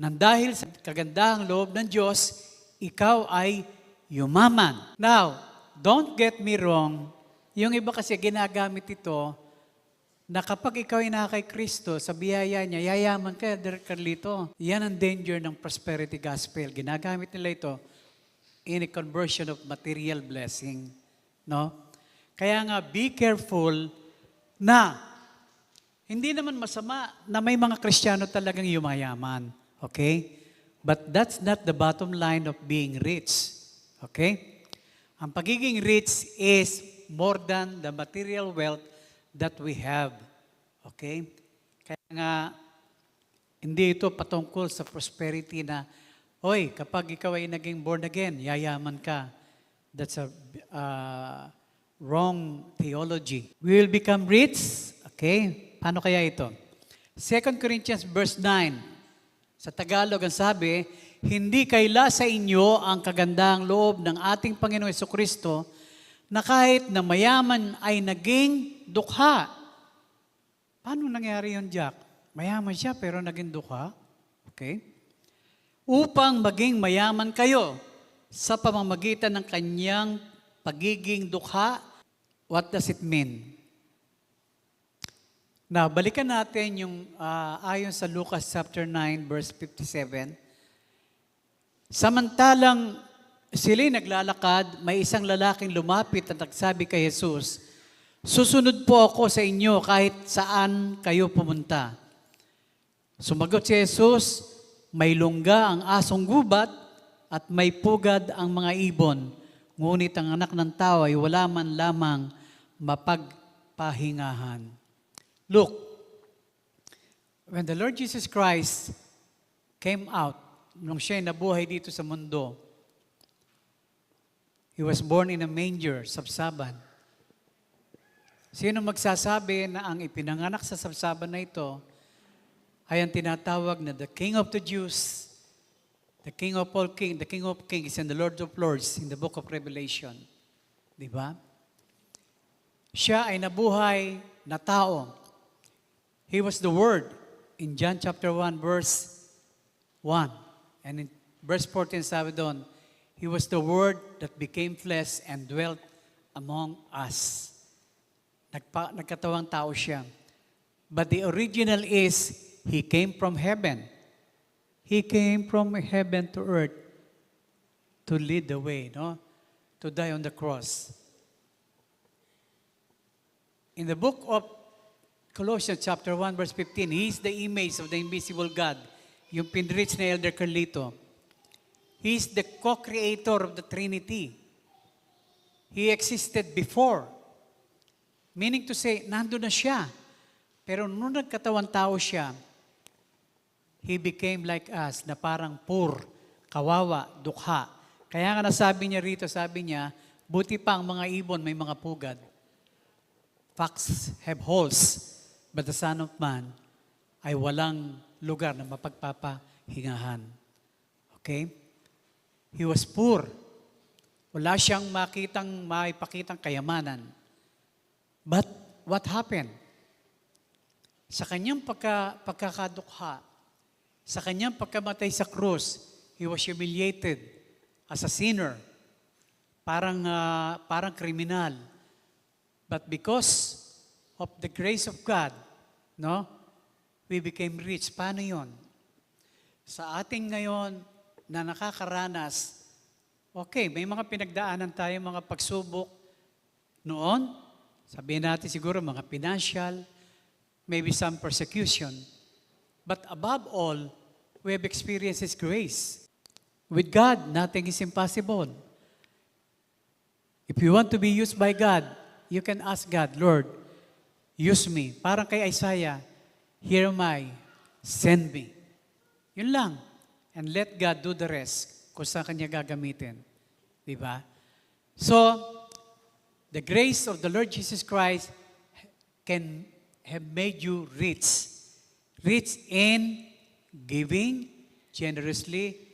Nang dahil sa kagandahang loob ng Diyos, ikaw ay yumaman. Now, don't get me wrong. Yung iba kasi ginagamit ito na kapag ikaw ay naka kay Kristo, sa biyaya niya, yayaman ka, Direk Carlito. Yan ang danger ng prosperity gospel. Ginagamit nila ito in a conversion of material blessing. No? Kaya nga, be careful na hindi naman masama na may mga Kristiyano talagang yumayaman. Okay? But that's not the bottom line of being rich. Okay? Ang pagiging rich is more than the material wealth that we have. Okay? Kaya nga, hindi ito patungkol sa prosperity na, Oy, kapag ikaw ay naging born again, yayaman ka. That's a uh, wrong theology. We will become rich. Okay? Paano kaya ito? 2 Corinthians verse 9. Sa Tagalog ang sabi, hindi kaila sa inyo ang kagandahang loob ng ating Panginoon Yeso Kristo na kahit na mayaman ay naging dukha. Paano nangyari yun, Jack? Mayaman siya pero naging dukha? Okay? Upang maging mayaman kayo sa pamamagitan ng kanyang pagiging dukha, what does it mean? Now, balikan natin yung ah, ayon sa Lucas chapter 9 verse 57. Samantalang sila'y naglalakad, may isang lalaking lumapit at nagsabi kay Jesus, Susunod po ako sa inyo kahit saan kayo pumunta. Sumagot si Jesus, may lungga ang asong gubat at may pugad ang mga ibon. Ngunit ang anak ng tao ay wala man lamang mapagpahingahan. Look, when the Lord Jesus Christ came out, nung siya ay nabuhay dito sa mundo, He was born in a manger, sabsaban. Sino magsasabi na ang ipinanganak sa sabsaban na ito ay ang tinatawag na the King of the Jews, the King of all kings, the King of kings and the Lord of lords in the book of Revelation. Di ba? Siya ay nabuhay na tao. He was the Word in John chapter 1 verse 1. And in verse 14 sabi doon, He was the Word that became flesh and dwelt among us. Nagpa, nagkatawang tao siya. But the original is, He came from heaven. He came from heaven to earth to lead the way, no? To die on the cross. In the book of Colossians chapter 1 verse 15, He is the image of the invisible God. Yung pinrich na Elder Carlito. He is the co-creator of the Trinity. He existed before. Meaning to say, nandun na siya. Pero nung nagkatawan tao siya, He became like us, na parang poor, kawawa, dukha. Kaya nga nasabi niya rito, sabi niya, buti pa ang mga ibon may mga pugad. Fox have holes, but the Son of Man ay walang lugar na mapagpapahingahan. Okay? He was poor. Wala siyang makitang, maipakitang kayamanan. But what happened? Sa kanyang pagka, pagkakadukha, sa kanyang pagkamatay sa krus, he was humiliated as a sinner. Parang, ah, parang kriminal. But because of the grace of God, no, we became rich. Paano yon? Sa ating ngayon na nakakaranas, okay, may mga pinagdaanan tayo, mga pagsubok noon. Sabihin natin siguro mga financial, maybe some persecution. But above all, we have experienced His grace. With God, nothing is impossible. If you want to be used by God, you can ask God, Lord, use me. Parang kay Isaiah, here am I, send me. Yun lang. And let God do the rest kung saan kanya gagamitin. Di ba? So, the grace of the Lord Jesus Christ can have made you rich. Rich in giving generously,